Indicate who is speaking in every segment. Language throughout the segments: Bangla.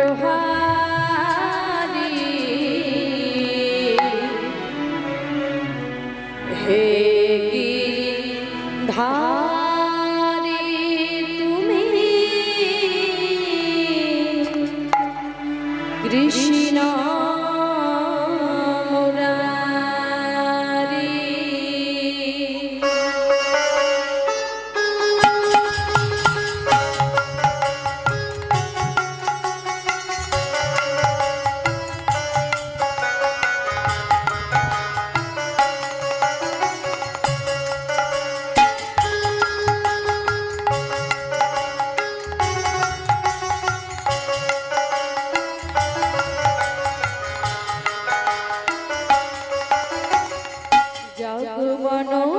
Speaker 1: সংকটহারি হে ধারি তুমি কৃষ্ণ no.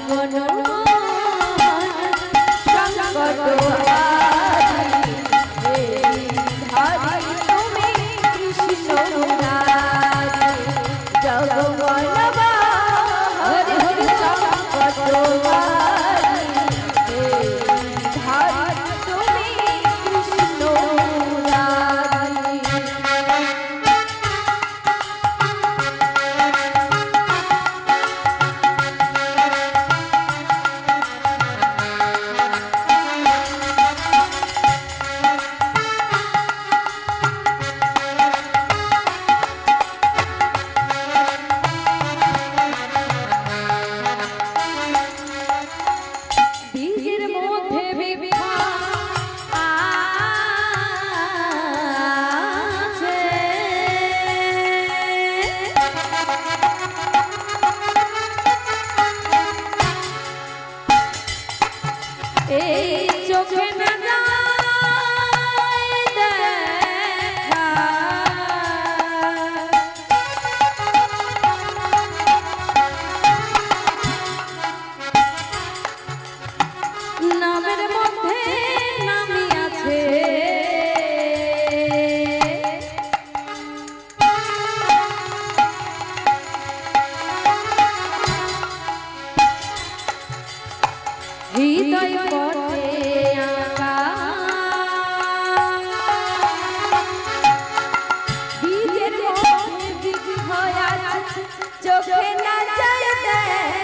Speaker 1: no, no. চোখে না যায়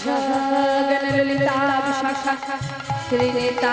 Speaker 1: गणलिता श्रीनेता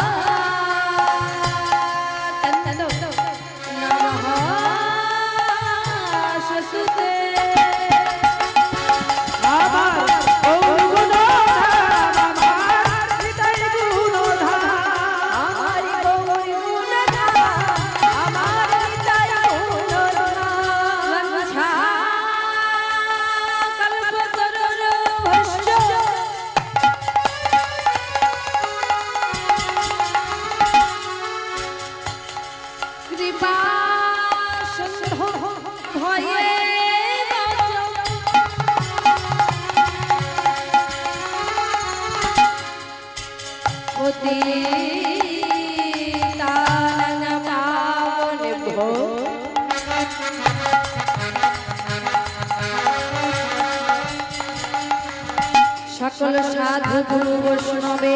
Speaker 1: সাধু বৈষ্ণবে